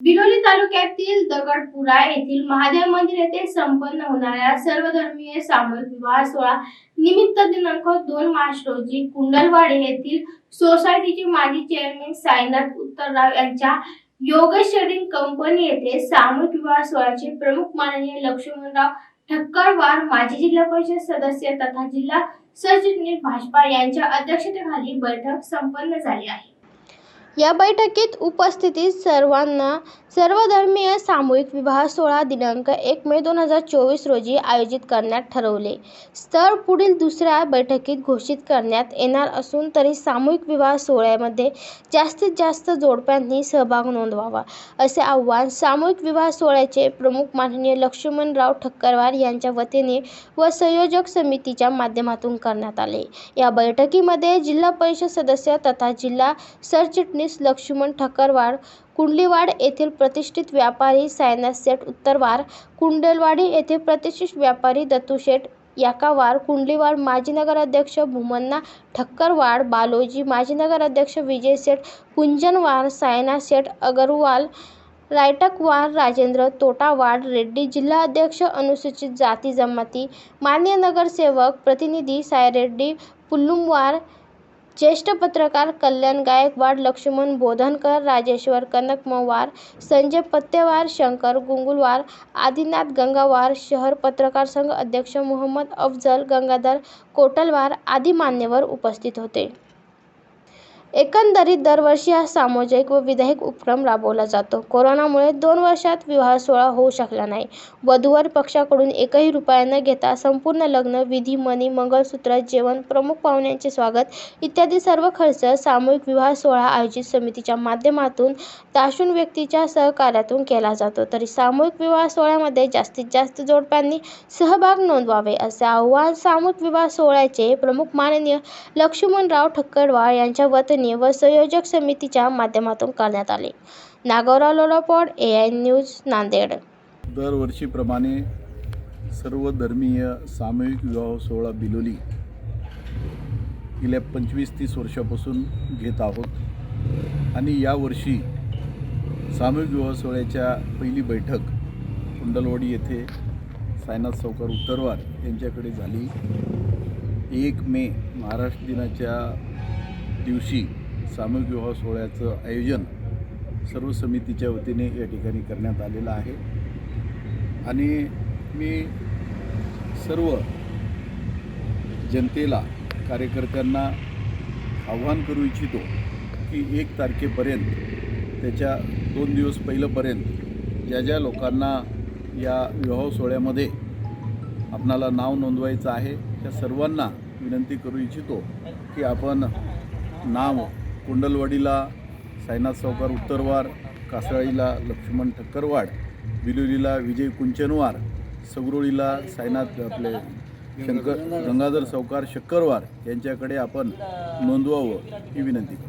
बिलोली तालुक्यातील दगडपुरा येथील महादेव मंदिर येथे संपन्न होणाऱ्या सर्वधर्मीय सामूहिक विवाह सोहळा निमित्त दिनांक दोन मार्च रोजी कुंडलवाडी येथील सोसायटीचे माजी चेअरमॅन साईनाथ उत्तरराव यांच्या योगेश कंपनी येथे सामूहिक विवाह सोहळ्याचे प्रमुख माननीय लक्ष्मणराव ठक्करवार माजी जिल्हा परिषद सदस्य तथा जिल्हा सरचिटणीस भाजपा यांच्या अध्यक्षतेखाली बैठक संपन्न झाली आहे. या बैठकीत उपस्थितीत सर्वांना सर्वधर्मीय सामूहिक विवाह सोहळा दिनांक एक मे दोन हजार चोवीस रोजी आयोजित करण्यात ठरवले. स्थळ पुढील दुसऱ्या बैठकीत घोषित करण्यात येणार असून तरी सामूहिक विवाह सोहळ्यामध्ये जास्तीत जास्त जोडप्यांनी सहभाग नोंदवावा असे आवाहन सामूहिक विवाह सोहळ्याचे प्रमुख माननीय लक्ष्मणराव ठक्करवार यांच्या वतीने व संयोजक समितीच्या माध्यमातून करण्यात आले. या बैठकीमध्ये जिल्हा परिषद सदस्य तथा जिल्हा सरचिटणीस लक्ष्मण ठकरवाड कुंडलीवाड येथील प्रतिष्ठित व्यापारी सायनास सेठ उत्तरवार कुंडलवाडी येथील प्रतिष्ठित व्यापारी दत्तूशेठ याकावार कुंडलीवाड माजी नगराध्यक्ष भूमन्ना ठक्करवाड बालोजी माजी नगराध्यक्ष विजय सेठ कुंजनवार सायना सेठ अगरवाल रायटकवार राजेंद्र तोटावाड रेड्डी जिल्हा अध्यक्ष अनुसूचित जाती जमाती मान्य नगरसेवक प्रतिनिधी सायरेड्डी पुल्लुमवार ज्येष्ठ पत्रकार कल्याण गायकवाड लक्ष्मण बोधनकर राजेश्वर कनकमवार संजय पत्तेवार शंकर गुंगुलवार आदिनाथ गंगावार शहर पत्रकार संघ अध्यक्ष मोहम्मद अफजल गंगाधर कोटलवार आदी मान्यवर उपस्थित होते. एकंदरीत दरवर्षी हा सामाजिक व विधायक उपक्रम राबवला जातो. कोरोनामुळे दोन वर्षात विवाह सोहळा होऊ शकला नाही. वधूवर पक्षाकडून एकही रुपया न घेता संपूर्ण लग्न विधी मणी मंगळसूत्र जेवण प्रमुख पाहुण्यांचे स्वागत इत्यादी सर्व खर्च सामूहिक विवाह सोहळा आयोजित समितीच्या माध्यमातून दाशून व्यक्तीच्या सहकार्यातून केला जातो. तरी सामूहिक विवाह सोहळ्यामध्ये जास्तीत जास्त जोडप्यांनी सहभाग नोंदवावे असे आव्हान सामूहिक विवाह सोहळ्याचे प्रमुख माननीय लक्ष्मणराव ठक्करवाळ यांच्या वतीने व संयोजक समितीच्या माध्यमातून करण्यात आले. नागोराव लोडापॉड ए आय न्यूज नांदेड. दरवर्षीप्रमाणे सर्व धर्मीय सामूहिक विवाह सोहळा बिलोली गेल्या पंचवीस तीस वर्षापासून घेत आहोत. आणि यावर्षी सामूहिक विवाह सोहळ्याच्या पहिली बैठक कुंडलवाडी येथे सायनाथ सावकार उत्तरवार यांच्याकडे झाली. एक मे महाराष्ट्र दिनाच्या दिवशी सामूहिक विवाह सोहळ्याचं आयोजन सर्व समितीच्या वतीने या ठिकाणी करण्यात आलेलं आहे. आणि मी सर्व जनतेला कार्यकर्त्यांना आव्हान करू इच्छितो की एक तारखेपर्यंत त्याच्या दोन दिवस पहिलंपर्यंत ज्या ज्या लोकांना या विवाह सोहळ्यामध्ये आपणाला नाव नोंदवायचं आहे त्या सर्वांना विनंती करू इच्छितो की आपण नाव कुंडलवाडीला साईनाथ सावकार उत्तरवार कासळीला लक्ष्मण ठक्करवाड बिलोलीला विजय कुंचनवार सगरोळीला साईनाथ आपले शंकर गंगाधर सावकार शक्करवार यांच्याकडे आपण नोंदवावं ही विनंती करतो.